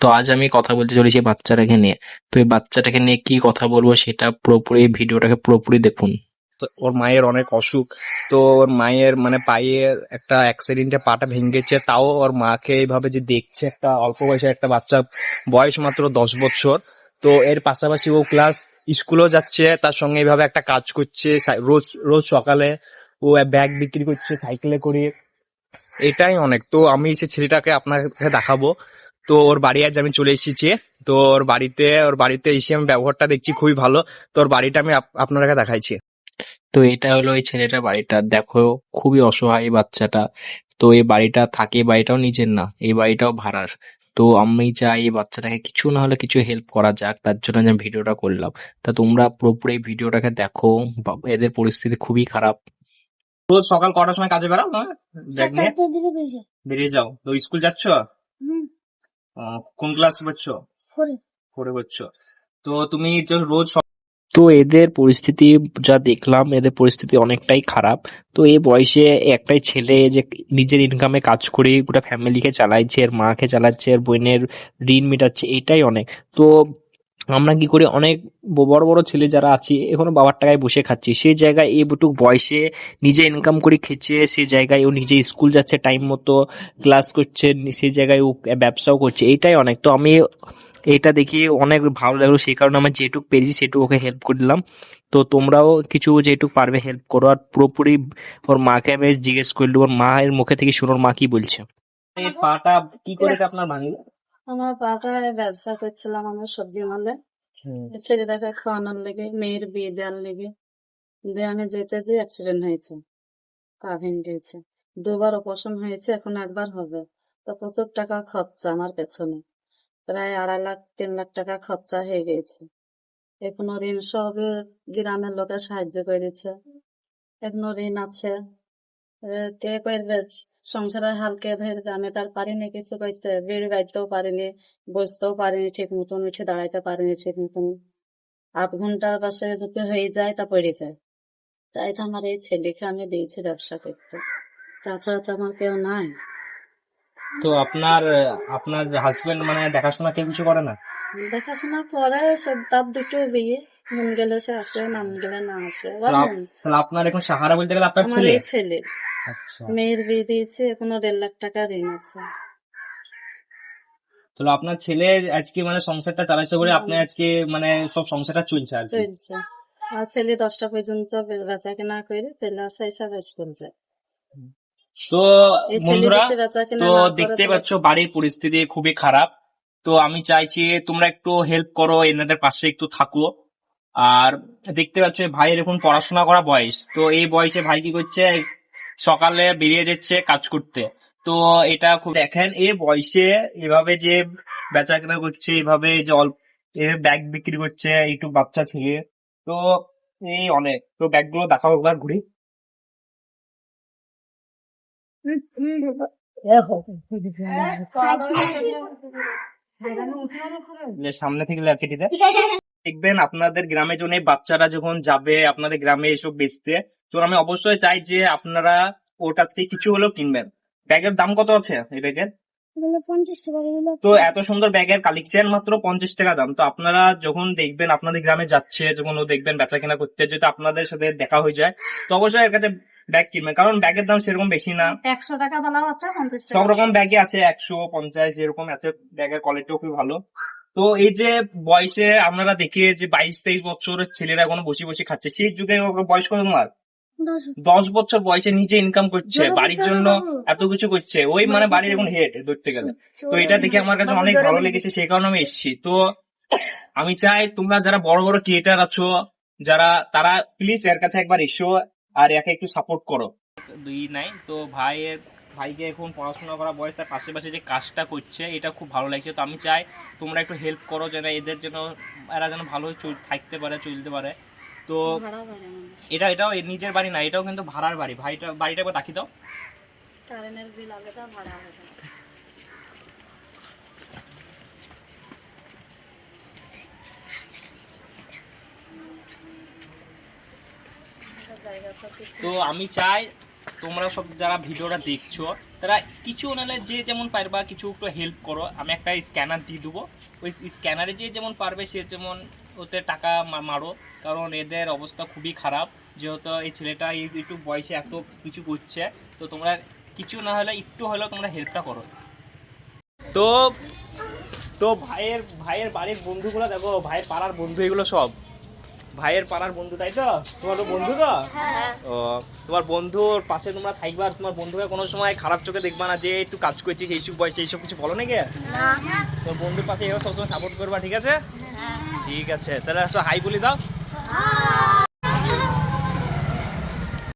তো আজ আমি কথা বলতে চলেছি বাচ্চাটাকে নিয়ে। তো এই বাচ্চাটাকে নিয়ে কি কথা বলব সেটা পুরোপুরি এই ভিডিওটাকে পুরোপুরি দেখুন। ওর মায়ের অনেক অসুখ। তো ওর মায়ের মানে পায়ে একটা অ্যাক্সিডেন্টে পাটা ভেঙেছে, তাও ওর মাকে এইভাবে যে দেখছে একটা অল্প বয়সের একটা বাচ্চা, বয়স মাত্র দশ বছর। তো এর পাশাপাশি ও ক্লাস স্কুলেও যাচ্ছে, তার সঙ্গে এইভাবে একটা কাজ করছে রোজ রোজ সকালে ও ব্যাগ বিক্রি করছে সাইকেলে করে। এটাই অনেক। তো আমি সে ছেলেটাকে আপনাকে দেখাবো। তো ওর বাড়ি আজ আমি চলে এসেছি। তো ওর বাড়িতে ওর বাড়িতে এসে আমি ব্যবহারটা দেখছি খুবই ভালো। তো ওর বাড়িটা আমি আপ- আপনাদেরকে দেখাইছি। তো এটা হলো এই ছেলেটার বাড়িটা। দেখো খুবই অসহায় বাচ্চাটা। তো এই বাড়িটা থাকে এই বাড়িটাও নিজের না এই বাড়িটাও ভাড়ার। তো আমি চাই এই বাচ্চাটাকে কিছু না হলে কিছু হেল্প করা যাক তার জন্য আমি ভিডিওটা করলাম। তা তোমরা পুরোপুরি এই ভিডিওটাকে দেখো এদের পরিস্থিতি খুবই খারাপ। রোজ সকাল কটার সময় কাজে বেরাও? হ্যাঁ? বেজে বেরিয়ে যাও। তো স্কুল যাচ্ছ? কোন ক্লাস পড়ছো? পড়ে পড়ছো। তো তুমি যে রোজ তো এদের পরিস্থিতি যা দেখলাম এদের পরিস্থিতি অনেকটাই খারাপ। তো এ বয়সে একটাই ছেলে যে নিজের ইনকামে কাজ করে গোটা ফ্যামিলিকে চালাচ্ছে এর মাকে চালাচ্ছে এর বোনের ঋণ মেটাচ্ছে এটাই অনেক। তো আমরা কি করে? অনেক বড় বড় ছেলে যারা আছে, এখনও বাবার টাকায় বসে খাচ্ছি। সেই জায়গায় এই বুটুক বয়সে নিজে ইনকাম করে খেছে সেই জায়গায় ও নিজে স্কুল যাচ্ছে টাইম মতো ক্লাস করছে সেই জায়গায় ও ব্যবসাও করছে। এটাই অনেক। তো আমি এটা দেখে অনেক ভালো লাগল। সেই কারণে আমার যেটুক পেরেছি সেটুকু ওকে হেল্প করলাম। তো তোমরাও কিছু যেটুক পারবে হেল্প করো। আর পুরোপুরি ওর মাকে আমি জিজ্ঞেস করলি ওর মা এর মুখে থেকে শুনোর মা কি বলছে? পাটা কি করে আপনার ভাঙলো আমার পাকায় ব্যবসা করছিলাম আমার সবজি মালে। ছেলেটাকে খাওয়ানোর লেগে মেয়ের বিয়ে দেওয়ার লেগে দিয়ে আমি যেতে যে অ্যাক্সিডেন্ট হয়েছে পা ভেঙে গেছে। দুবার অপারেশন হয়েছে এখন একবার হবে। তো প্রচুর টাকা খরচা আমার পেছনে। প্রায় আড়াই লাখ তিন লাখ টাকা খরচা হয়ে গেছে। এখনও ঋণ সব গ্রামের লোকে সাহায্য করেছে। এখনও ঋণ আছে। কে করবে সংসারের হালকে ধরে আমি তার পারিনি কিছু করতে বেড়ে গাইতেও পারিনি বসতেও পারিনি ঠিক মতন উঠে দাঁড়াইতে পারিনি ঠিক মতন। আধ ঘণ্টার পাশে যদি হয়ে যায় তা পড়ে যায়। তাই তো আমার এই ছেলেকে আমি দিয়েছি ব্যবসা করতে। তাছাড়া তো আমার কেউ নাই। তো আপনার আপনার হাজবেন্ড মানে দেখাশোনা কেউ কিছু করে না? দেখাশোনা করে সে তার দুটো বিয়ে। মন গেলে সে আসে নাম গেলে না আসে। আপনার এখন সাহারা বলতে গেলে আপনার ছেলে? ছেলে। মেয়ের বিয়ে দিয়েছে এখনও দেড় লাখ টাকা ঋণ আছে। তাহলে আপনার ছেলে আজকে মানে সংসারটা চালাচ্ছে বলে আপনি আজকে মানে সব সংসারটা চলছে আর চলছে। আর ছেলে দশটা পর্যন্ত বেচা কেনা করে ছেলে আসা এসব স্কুল যায় তো বন্ধুরা তো দেখতে পাচ্ছ বাড়ির পরিস্থিতি খুবই খারাপ। তো আমি চাইছি তোমরা একটু হেল্প করো এনাদের পাশে একটু থাকো। আর দেখতে পাচ্ছ ভাই এরকম পড়াশোনা করা বয়স। তো এই বয়সে ভাই কি করছে সকালে বেরিয়ে যাচ্ছে কাজ করতে। তো এটা খুব দেখেন এ বয়সে এভাবে যে বেচা কেনা করছে এভাবে যে অল্প ব্যাগ বিক্রি করছে একটু বাচ্চা ছেলে তো এই অনেক। তো ব্যাগগুলো দেখাও একবার ঘুরি। সামনে থেকে কেটে দেখবেন আপনাদের গ্রামে যখন এই বাচ্চারা যখন যাবে আপনাদের গ্রামে এসব বেচতে তো আমি অবশ্যই চাই যে আপনারা ওর কাছ থেকে কিছু হলেও কিনবেন। ব্যাগের দাম কত আছে এই ব্যাগের? তো এত সুন্দর ব্যাগের কালেকশন মাত্র পঞ্চাশ টাকা দাম। তো আপনারা যখন দেখবেন আপনাদের গ্রামে যাচ্ছে যখন ও দেখবেন বেচা কেনা করতে যদি আপনাদের সাথে দেখা হয়ে যায় তো অবশ্যই এর কাছে ব্যাগ কিনবেন। কারণ ব্যাগের দাম সেরকম বেশি না। একশো টাকা বেলাও আছে সব রকম ব্যাগে আছে একশো পঞ্চাশ যেরকম আছে ব্যাগের কোয়ালিটিও খুবই ভালো। তো এই যে বয়সে আপনারা দেখে যে বাইশ তেইশ বছরের ছেলেরা এখনও বসে বসে খাচ্ছে সেই যুগে বয়স কত তোমার দশ বছর। বয়সে নিজে ইনকাম করছে বাড়ির জন্য এত কিছু করছে ওই মানে বাড়ির এখন হেড ধরতে গেলে। তো এটা দেখে আমার কাছে অনেক ভালো লেগেছে সেই কারণে আমি এসেছি। তো আমি চাই তোমরা যারা বড় বড় ক্রিয়েটার আছো যারা তারা প্লিজ এর কাছে একবার এসো আর একে একটু সাপোর্ট করো। দুই নাই তো ভাইয়ের ভাইকে এখন পড়াশোনা করা বয়স তার পাশে যে কাজটা করছে এটা খুব ভালো লাগছে। তো আমি চাই তোমরা একটু হেল্প করো যেন এদের যেন এরা যেন ভালো চল- থাকতে পারে চলতে পারে। তো। এটা এটাও নিজের বাড়ি না এটাও কিন্তু ভাড়ার বাড়ি। ভাইটা বাড়িটা একবার দেখিয়ে দাও। কারেন্টের বিল আলাদা ভাড়া আলাদা তো আমি চাই তোমরা সব যারা ভিডিওটা দেখছ তারা কিছু নাহলে যে যেমন পারবা কিছু একটু হেল্প করো। আমি একটা স্ক্যানার দিয়ে দেবো। ওই স্ক্যানারে যে যেমন পারবে সে যেমন ওতে টাকা মারো। কারণ এদের অবস্থা খুবই খারাপ। যেহেতু এই ছেলেটা একটু বয়সে এত কিছু করছে তো তোমরা কিছু না হলে একটু হলেও তোমরা হেল্পটা করো। তো তো ভাইয়ের ভাইয়ের বাড়ির বন্ধুগুলো দেখো ভাইয়ের পাড়ার বন্ধু এগুলো সব। ভাইয়ের পাড়ার বন্ধু তাই তো? তোমার তো বন্ধু তো? ও তোমার বন্ধুর পাশে তোমরা থাকবা আর তোমার বন্ধুকে কোনো সময় খারাপ চোখে দেখবা না যে একটু কাজ করছিস এইসব বয়সে এইসব কিছু বলো নাকি? তোর বন্ধুর পাশে এভাবে সবসময় সাপোর্ট করবা ঠিক আছে? ঠিক আছে তাহলে হাই বলি দাও।